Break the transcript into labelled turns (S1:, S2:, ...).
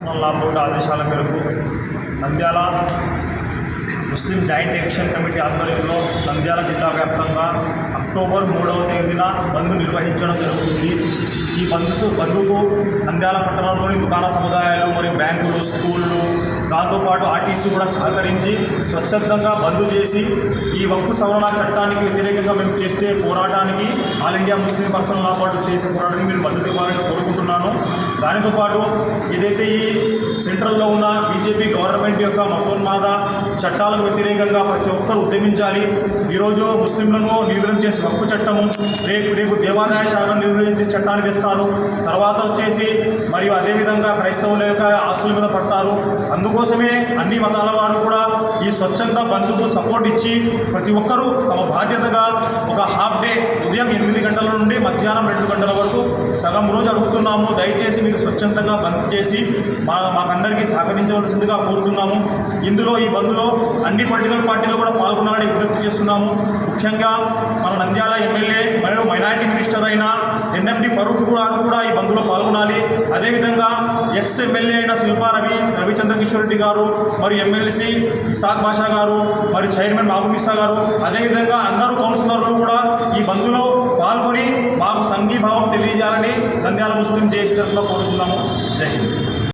S1: లా board ఆదేశాల మేరకు Nandyal Muslim joint action committee ఆధ్వర్యంలో నంద్యాల జిల్లా వ్యాప్తంగా అక్టోబర్ మూడవ తేదీన బంద్ నిర్వహించడం జరుగుతుంది. ఈ బంద్సు బంధుకు నంద్యాల పట్టణంలోని దుకాణ సముదాయాలు మరియు బ్యాంకులు స్కూళ్ళు దాంతోపాటు ఆర్టీసీ కూడా సహకరించి స్వచ్ఛందంగా బంద్ చేసి ఈ వక్కు సవరణ చట్టానికి వ్యతిరేకంగా మేము చేస్తే పోరాటానికి all India Muslim personal law పాటు చేసే పోరాటానికి మీరు మద్దతు ఇవ్వాలని కోరుకుంటున్నాను. దానితో పాటు ఏదైతే ఈ సెంట్రల్లో ఉన్న బీజేపీ గవర్నమెంట్ యొక్క మతోన్మాద చట్టాలకు వ్యతిరేకంగా ప్రతి ఒక్కరు ఉద్యమించాలి. ఈరోజు ముస్లింలను నిర్వీర్యం చేసే హక్కు చట్టము రేపు రేపు దేవాదాయ శాఖ నిర్వీర్యం చేసే చట్టాన్ని తెస్తారు. తర్వాత వచ్చేసి మరియు అదేవిధంగా క్రైస్తవుల యొక్క ఆస్తుల మీద పడతారు. అందుకోసమే అన్ని మతాల వారు కూడా ఈ స్వచ్ఛంద బంధుకు సపోర్ట్ ఇచ్చి ప్రతి ఒక్కరూ తమ బాధ్యతగా ఒక హాఫ్ డే ఉదయం ఎనిమిది గంటల నుండి మధ్యాహ్నం రెండు గంటల వరకు సగం రోజు అడుగుతున్నాము. దయచేసి మీరు స్వచ్ఛందంగా బంద్ చేసి మా మాకందరికీ సహకరించవలసిందిగా కోరుతున్నాము. ఇందులో ఈ బంద్లో అన్ని పొలిటికల్ పార్టీలు కూడా పాల్గొనాలని విజ్ఞప్తి చేస్తున్నాము. ముఖ్యంగా మన నంద్యాల ఎమ్మెల్యే మరియు మైనారిటీ మినిస్టర్ అయిన ఎన్ఎండి ఫరూక్ గారు కూడా ఈ బంద్లో పాల్గొనాలి. అదేవిధంగా ఎక్స్ ఎమ్మెల్యే అయిన శిల్పారవి రవిచంద్ర కిషోర్ రెడ్డి గారు మరియు ఎమ్మెల్సీ ఇసాక్ బాషా గారు మరియు చైర్మన్ మహబూబిసా గారు. అదేవిధంగా అందరూ కౌన్సిలర్లు కూడా ఈ బంద్లో పాల్గొని మాకు సంఘీభావం తెలియజేయాలని నంద్యాల ముస్లిం జయశంకర్లో కోరుతున్నాము జై హింద్.